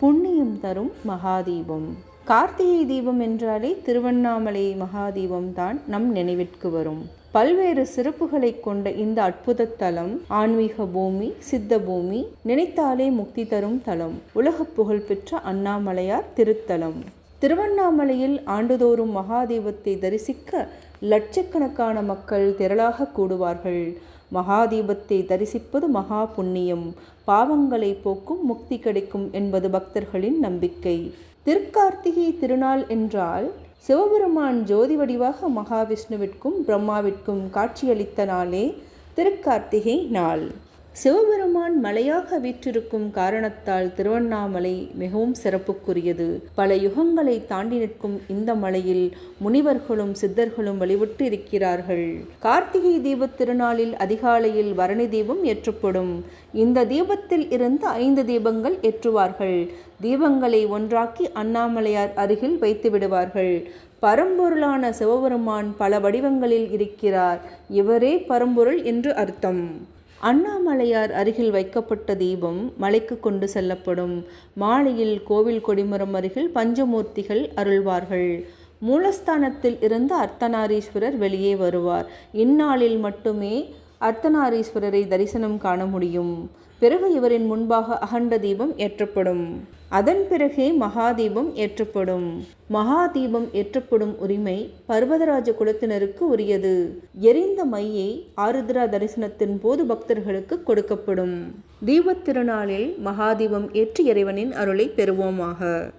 புண்ணியம் தரும் மகாதீபம். கார்த்திகை தீபம் என்றாலே திருவண்ணாமலை மகாதீபம் தான் நம் நினைவிற்கு வரும். பல்வேறு சிறப்புகளை கொண்ட இந்த அற்புத தலம் ஆன்மீக பூமி சித்த பூமி நினைத்தாலே முக்தி தரும் தலம். உலக புகழ்பெற்ற அண்ணாமலையார் திருத்தலம். திருவண்ணாமலையில் ஆண்டுதோறும் மகாதீபத்தை தரிசிக்க லட்சக்கணக்கான மக்கள் திரளாக கூடுவார்கள். மகாதீபத்தை தரிசிப்பது மகா புண்ணியம். பாவங்களை போக்கும் முக்தி கிடைக்கும் என்பது பக்தர்களின் நம்பிக்கை. திருக்கார்த்திகை திருநாள் என்றால் சிவபெருமான் ஜோதி வடிவாக மகாவிஷ்ணுவிற்கும் பிரம்மாவிற்கும் காட்சியளித்த நாளே திருக்கார்த்திகை நாள். சிவபெருமான் மலையாக வீற்றிருக்கும் காரணத்தால் திருவண்ணாமலை மிகவும் சிறப்புக்குரியது. பல யுகங்களை தாண்டி நிற்கும் இந்த மலையில் முனிவர்களும் சித்தர்களும் வழிபட்டு இருக்கிறார்கள். கார்த்திகை தீபத் திருநாளில் அதிகாலையில் பரணி தீபம் ஏற்றப்படும். இந்த தீபத்தில் இருந்து ஐந்து தீபங்கள் ஏற்றுவார்கள். தீபங்களை ஒன்றாக்கி அண்ணாமலையார் அருகில் வைத்து விடுவார்கள். பரம்பொருளான சிவபெருமான் பல வடிவங்களில் இருக்கிறார். இவரே பரம்பொருள் என்று அர்த்தம். அண்ணாமலையார் அருகில் வைக்கப்பட்ட தீபம் மலைக்கு கொண்டு செல்லப்படும். மாலையில் கோவில் கொடிமரம் அருகில் பஞ்சமூர்த்திகள் அருள்வார்கள். மூலஸ்தானத்தில் இருந்து அர்த்தநாரீஸ்வரர் வெளியே வருவார். இந்நாளில் மட்டுமே அர்த்தநாரீஸ்வரரை தரிசனம் காண முடியும். பிறகு இவரின் முன்பாக அகண்ட தீபம் ஏற்றப்படும். அதன் பிறகே மகாதீபம் ஏற்றப்படும். மகாதீபம் ஏற்றப்படும் உரிமை பர்வதராஜ குலத்தினருக்கு உரியது. எரிந்த மையை ஆருத்ரா தரிசனத்தின் போது பக்தர்களுக்கு கொடுக்கப்படும். தீபத் திருநாளில் மகாதீபம் ஏற்றி இறைவனின் அருளை பெறுவோமாக.